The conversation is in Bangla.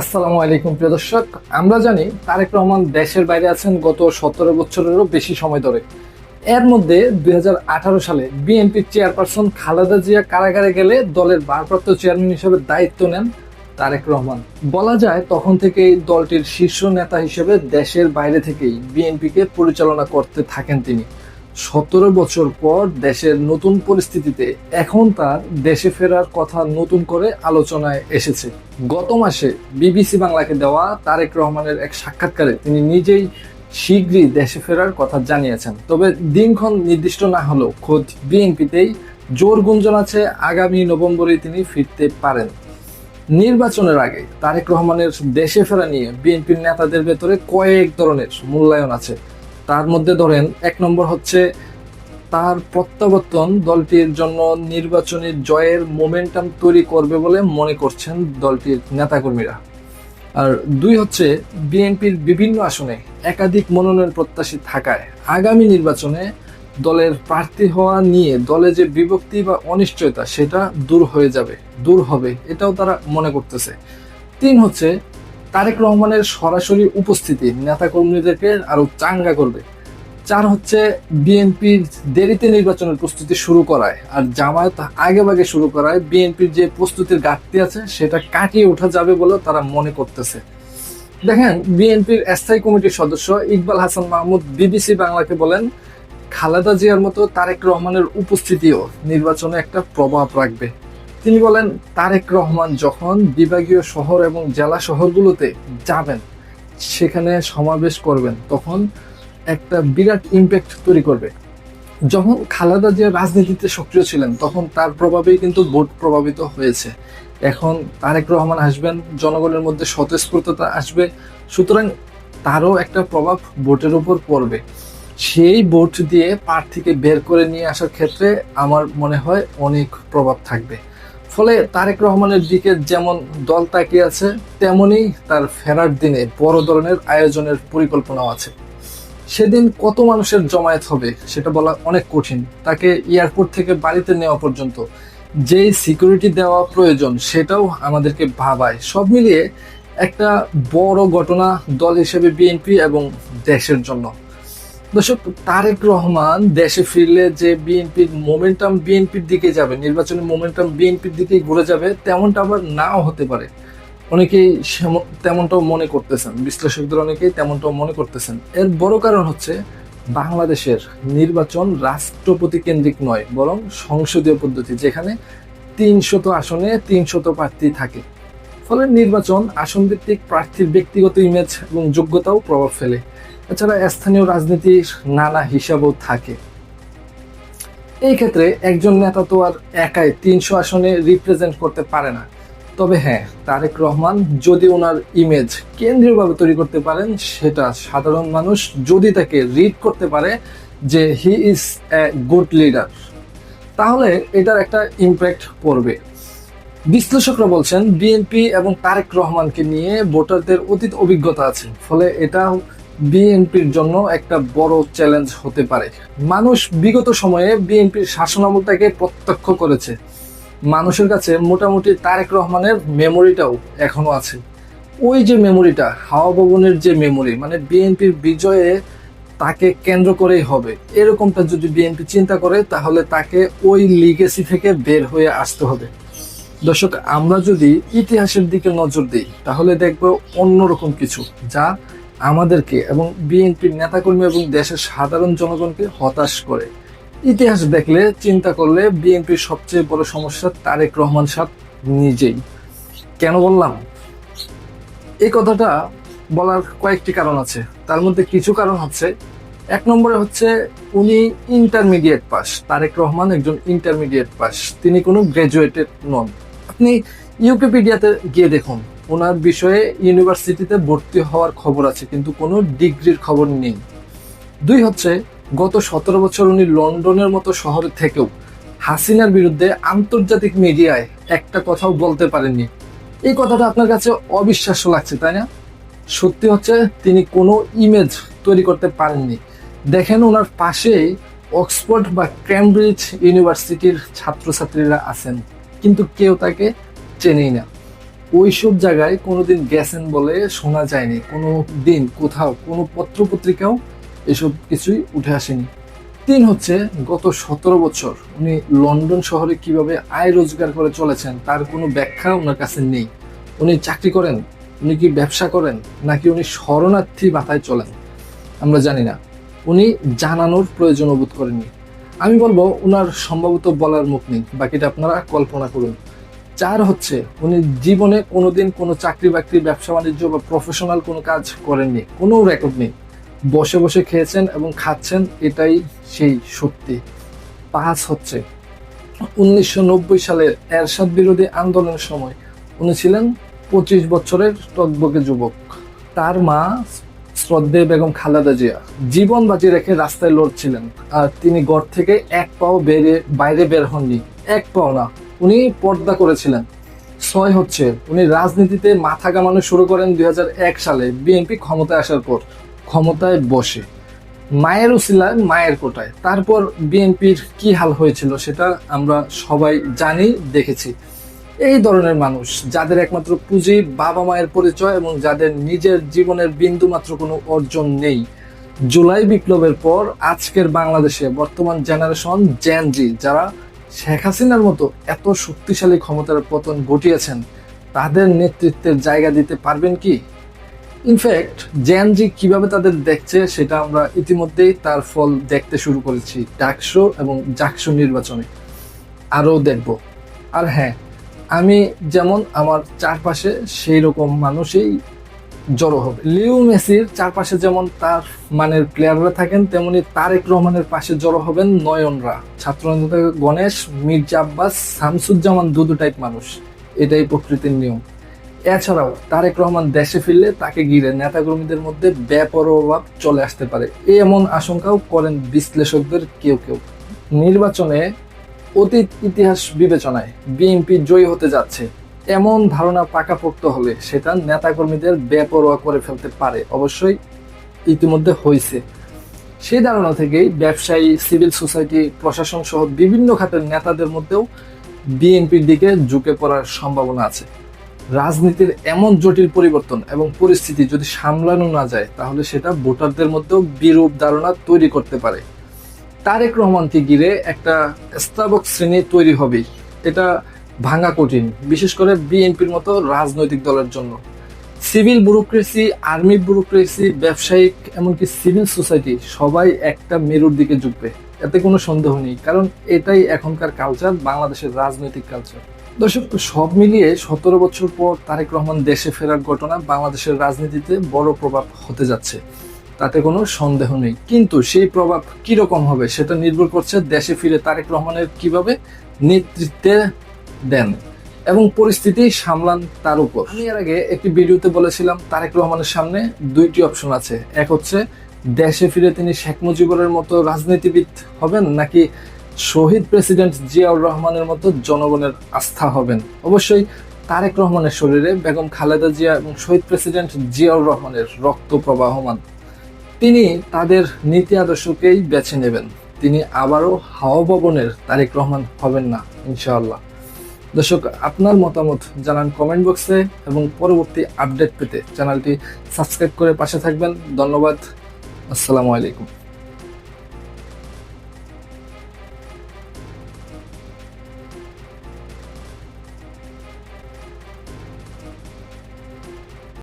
আসসালামু আলাইকুম, প্রিয় দর্শক। আমরা জানি তারেক রহমান দেশের বাইরে আছেন গত সতেরো বছরেরও বেশি সময় ধরে। এর মধ্যে দুই হাজার আঠারো সালে বিএনপির চেয়ারপারসন খালেদা জিয়া কারাগারে গেলে দলের ভারপ্রাপ্ত চেয়ারম্যান হিসেবে দায়িত্ব নেন তারেক রহমান। বলা যায় তখন থেকেই দলটির শীর্ষ নেতা হিসেবে দেশের বাইরে থেকেই বিএনপিকে পরিচালনা করতে থাকেন তিনি। সতেরো বছর পর দেশের নতুন পরিস্থিতিতে এখন তার দেশে ফেরার কথা নতুন করে আলোচনায় এসেছে। গত মাসে বিবিসি বাংলাকে দেওয়া তারেক রহমানের এক সাক্ষাৎকারে তিনি নিজেই শীঘ্রই দেশে ফেরার কথা জানিয়েছেন। তবে দিনক্ষণ নির্দিষ্ট না হলেও খোদ বিএনপিতেই জোর গুঞ্জন আছে আগামী নভেম্বরে তিনি ফিরতে পারেন। নির্বাচনের আগে তারেক রহমানের দেশে ফেরা নিয়ে বিএনপির নেতাদের ভেতরে কয়েক ধরনের মূল্যায়ন আছে। তার মধ্যে ধরেন এক নম্বর হচ্ছে তার প্রত্যাবর্তন দলটির জন্য নির্বাচনী জয়ের মোমেন্টাম তৈরি করবে বলে মনে করছেন দলটির নেতাকর্মীরা। আর দুই হচ্ছে বিএনপির বিভিন্ন আসনে একাধিক মনোনয়ন প্রত্যাশী থাকায় আগামী নির্বাচনে দলের প্রার্থী হওয়া নিয়ে দলে যে বিভক্তি বা অনিশ্চয়তা সেটা দূর হয়ে যাবে, দূর হবে, এটাও তারা মনে করতেছে। তিন হচ্ছে তারেক রহমানের সরাসরি উপস্থিতি নেতাকর্মীদেরকে আরও চাঙ্গা করবে। চার হচ্ছে বিএনপির দেরিতে নির্বাচনের প্রস্তুতি শুরু করায়, আর জামায়াত আগে ভাগে শুরু করায়। বিএনপির যে প্রস্তুতির ঘাটতি আছে, সেটা কাটিয়ে ওঠা যাবে বলে তারা মনে করতেছে। দেখেন, বিএনপির স্থায়ী কমিটির সদস্য ইকবাল হাসান মাহমুদ বিবিসি বাংলাকে বলেন, খালেদা জিয়ার মতো তারেক রহমানের উপস্থিতিও নির্বাচনে একটা প্রভাব রাখবে। তিনি বলেন, তারেক রহমান যখন বিভাগীয় শহর এবং জেলা শহরগুলোতে যাবেন, সেখানে সমাবেশ করবেন, তখন একটা বিরাট ইম্প্যাক্ট তৈরি করবে। যখন খালেদা জিয়া রাজনীতিতে সক্রিয় ছিলেন, তখন তার প্রভাবেই কিন্তু ভোট প্রভাবিত হয়েছে। এখন তারেক রহমান আসবেন, জনগণের মধ্যে স্বতঃস্ফূর্ততা আসবে, সুতরাং তারও একটা প্রভাব ভোটের উপর পড়বে। সেই ভোট দিয়ে প্রার্থীকে বের করে নিয়ে আসার ক্ষেত্রে আমার মনে হয় অনেক প্রভাব থাকবে। ফলে তারেক রহমানের দিকে যেমন দল তাকিয়ে আছে, তেমনই তার ফেরার দিনে বড় ধরনের আয়োজনের পরিকল্পনাও আছে। সেদিন কত মানুষের জমায়েত হবে সেটা বলা অনেক কঠিন। তাকে এয়ারপোর্ট থেকে বাড়িতে নেওয়া পর্যন্ত যেই সিকিউরিটি দেওয়া প্রয়োজন সেটাও আমাদেরকে ভাবায়। সব মিলিয়ে একটা বড় ঘটনা দল হিসেবে বিএনপি এবং দেশের জন্য। দর্শক, তারেক রহমান দেশে ফিরলে যে বিএনপির মোমেন্টাম বিএনপির দিকে যাবে, নির্বাচনী মোমেন্টাম বিএনপির দিকে ঘুরে যাবে, তেমনটা আবার নাও হতে পারে। অনেকেই তেমনটাও মনে করতেছেন, বিশ্লেষকদের অনেকেই তেমনটাও মনে করতেছেন। এর বড় কারণ হচ্ছে বাংলাদেশের নির্বাচন রাষ্ট্রপতি কেন্দ্রিক নয়, বরং সংসদীয় পদ্ধতি, যেখানে তিনশত আসনে তিনশত প্রার্থী থাকে। ফলে নির্বাচন আসন ভিত্তিক প্রার্থীর ব্যক্তিগত ইমেজ এবং যোগ্যতাও প্রভাব ফেলে। এছাড়া স্থানীয় রাজনীতির নানা হিসাবও থাকে। এই ক্ষেত্রে একজন নেতা তো আর একাই তিনশো আসনে রিপ্রেজেন্ট করতে পারে না। তবে হ্যাঁ তারেক রহমান যদি ওনার ইমেজ কেন্দ্রীয়ভাবে তৈরি করতে পারেন, সেটা সাধারণ মানুষ যদি তাকে রিড করতে পারে যে he is a good leader তাহলে এটার একটা ইম্প্যাক্ট পড়বে। বিশ্লেষকরা বলছেন বিএনপি এবং তারেক রহমানকে নিয়ে ভোটারদের অতীত অভিজ্ঞতা আছে। ফলে এটা বিএনপির জন্য একটা বড় চ্যালেঞ্জ হতে পারে। মানুষ বিগত সময়ে বিএনপির শাসনামলটাকে প্রত্যক্ষ করেছে। মানুষের কাছে মোটামুটি তারেক রহমানের মেমোরিটাও এখনও আছে। ওই যে মেমোরিটা হাওয়া ভবনের যে মেমোরি মানে বিএনপির বিজয়ে তাকে কেন্দ্র করেই হবে। এরকমটা যদি বিএনপি চিন্তা করে, তাহলে তাকে ওই লিগেসি থেকে বের হয়ে আসতে হবে। দর্শক, আমরা যদি ইতিহাসের দিকে নজর দিই, তাহলে দেখব অন্যরকম কিছু, যা আমাদেরকে এবং বিএনপির নেতাকর্মী এবং দেশের সাধারণ জনগণকে হতাশ করে। ইতিহাস দেখলে, চিন্তা করলে বিএনপির সবচেয়ে বড় সমস্যা তারেক রহমান সাহ নিজেই। কেন বললাম? এই কথাটা বলার কয়েকটি কারণ আছে। তার মধ্যে কিছু কারণ হচ্ছে, এক নম্বরে হচ্ছে উনি ইন্টারমিডিয়েট পাস। তারেক রহমান একজন ইন্টারমিডিয়েট পাস। তিনি কোনো গ্রাজুয়েটেড নন। আপনি ইউকিপিডিয়াতে গিয়ে দেখুন। ওনার বিষয়ে ইউনিভার্সিটিতে ভর্তি হওয়ার খবর আছে, কিন্তু কোনো ডিগ্রির খবর নেই। দুই হচ্ছে, গত সতেরো বছর উনি লন্ডনের মতো শহরে থেকেও হাসিনার বিরুদ্ধে আন্তর্জাতিক মিডিয়ায় একটা কথাও বলতে পারেননি। এই কথাটা আপনার কাছে অবিশ্বাস্য লাগছে, তাই না? সত্যি হচ্ছে, তিনি কোনো ইমেজ তৈরি করতে পারেননি। দেখেন, ওনার পাশে অক্সফোর্ড বা ক্যামব্রিজ ইউনিভার্সিটির ছাত্রছাত্রীরা আছেন, কিন্তু কেউ তাকে চেনেই না। ওইসব জায়গায় কোনোদিন গেছেন বলে শোনা যায়নি। কোনো দিন কোথাও, কোনো পত্র পত্রিকাও এসব কিছুই উঠে আসেনি। তিন হচ্ছে, গত সতেরো বছর উনি লন্ডন শহরে কীভাবে আয় রোজগার করে চলেছেন তার কোনো ব্যাখ্যা ওনার কাছে নেই। উনি চাকরি করেন, উনি কি ব্যবসা করেন, নাকি উনি শরণার্থী বাতায় চলেন? আমরা জানি না। উনি জানানোর প্রয়োজন বোধ করেননি। আমি বলব ওনার সম্ভবত বলার মুখ নেই। বাকিটা আপনারা কল্পনা করুন। চার হচ্ছে, উনি জীবনে কোনোদিন কোনো চাকরি বাকরি ব্যবসা বাণিজ্য বা প্রফেশনাল কোনো কাজ করেননি, কোনো রেকর্ড নেই। বসে বসে খেয়েছেন এবং খাচ্ছেন, এটাই সেই সত্যি। পাঁচ হচ্ছে, উনিশশো নব্বই সালের এরশাদ বিরোধী আন্দোলনের সময় উনি ছিলেন পঁচিশ বছরের টকবকে যুবক। তার মা শ্রদ্ধে বেগম খালেদা জিয়া জীবন বাজি রেখে রাস্তায় লড়ছিলেন, আর তিনি ঘর থেকে এক পাও বেরিয়ে বাইরে বের হননি, এক পাও না। উনি পর্দা করেছিলেন। ছয় হচ্ছে, উনি রাজনীতিতে মাথা কামানো শুরু করেন দু হাজার এক সালে, বিএনপি ক্ষমতায় আসার পর, ক্ষমতায় বসে। মায়ের উসিলায়, মায়ের কোটায়। তারপর বিএনপির কি হাল হয়েছিল সেটা আমরা সবাই জানি, দেখেছি। এই ধরনের মানুষ, যাদের একমাত্র পুঁজি, বাবা মায়ের পরিচয় এবং যাদের নিজের জীবনের বিন্দু মাত্র কোনো অর্জন নেই। জুলাই বিপ্লবের পর আজকের বাংলাদেশে বর্তমান জেনারেশন জি যারা শেখ হাসিনার মতো এত শক্তিশালী ক্ষমতার পতন ঘটিয়েছেন, তাদের নেতৃত্বের জায়গা দিতে পারবেন কি? ইনফ্যাক্ট জি কীভাবে তাদের দেখছে সেটা আমরা ইতিমধ্যেই তার ফল দেখতে শুরু করেছি, ডাকসো এবং জাকসো নির্বাচনে। আরও দেখব। আর হ্যাঁ আমি যেমন আমার চারপাশে সেই রকম মানুষই জড়ো হবে লিও মেসির চারপাশে যেমন তার মানের প্লেয়াররা থাকেন, তেমনি তারেক রহমানের পাশে জড়ো হবেন নয়নরা। ছাত্রনেতা গণেশ, মির্জা আব্বাস, শামসুজ্জামান দুদু টাইপ মানুষ। এটাই প্রকৃতির নিয়ম। এছাড়াও তারেক রহমান দেশে ফিরলে তাকে ঘিরে নেতাকর্মীদের মধ্যে ব্যাপরভাব চলে আসতে পারে। এমন আশঙ্কাও করেন বিশ্লেষকদের কেউ কেউ। নির্বাচনে অতীত ইতিহাস বিবেচনায় বিএনপি জয়ী হতে যাচ্ছে। এমন ধারণা পাকাপোক্ত হলে সেটা নেতাকর্মীদের বেপরোয়া করে ফেলতে পারে। অবশ্যই ইতিমধ্যে হয়েছে সেই ধারণা থেকেই ব্যবসায়ী, সিভিল সোসাইটি, প্রশাসন সহ বিভিন্ন খাতের নেতাদের মধ্যেও বিএনপির দিকে ঝুঁকে পড়ার সম্ভাবনা আছে। রাজনীতির এমন জটিল পরিবর্তন এবং পরিস্থিতি যদি সামলানো না যায়, তাহলে সেটা ভোটারদের মধ্যেও বিরূপ ধারণা তৈরি করতে পারে। তারেক রহমানকে ঘিরে একটা স্থাবক শ্রেণি তৈরি হবেই এটা ভাঙা কঠিন, বিশেষ করে বিএনপির মতো রাজনৈতিক দলের জন্য। সিভিল ব্যুরোক্রেসি, আর্মি ব্যুরোক্রেসি, ব্যবসায়িক, এমনকি সিভিল সোসাইটি সবাই একটা মেরুর দিকে ঝুঁকবে। এতে কোনো সন্দেহ নেই, কারণ এটাই এখনকার কালচার, বাংলাদেশের রাজনৈতিক কালচার। দর্শক, সব মিলিয়ে সতেরো বছর পর তারেক রহমান দেশে ফেরার ঘটনা বাংলাদেশের রাজনীতিতে বড় প্রভাব হতে যাচ্ছে। তাতে কোনো সন্দেহ নেই। কিন্তু সেই প্রভাব কীরকম হবে, সেটা নির্ভর করছে দেশে ফিরে তারেক রহমানের কীভাবে নেতৃত্বে দেন এবং পরিস্থিতি সামলান তার উপর। আমি এর আগে একটি ভিডিওতে বলেছিলাম, তারেক রহমানের সামনে দুইটি অপশন আছে। এক হচ্ছে, দেশে ফিরে তিনি শেখ মুজিবুরের মতো রাজনীতিবিদ হবেন নাকি শহীদ প্রেসিডেন্ট জিয়াউর রহমানের মতো জনগণের আস্থা হবেন? অবশ্যই তারেক রহমানের শরীরে বেগম খালেদা জিয়া এবং শহীদ প্রেসিডেন্ট জিয়াউর রহমানের রক্ত প্রবাহমান। তিনি তাদের নীতি আদর্শকেই বেছে নেবেন। তিনি আবারও হাওয়া ভবনের তারেক রহমান হবেন না, ইনশাআল্লাহ। দর্শক, আপনার মতামত জানান কমেন্ট বক্সে এবং পরবর্তী আপডেট পেতে চ্যানেলটি সাবস্ক্রাইব করে পাশে থাকবেন। ধন্যবাদ। আসসালামু আলাইকুম।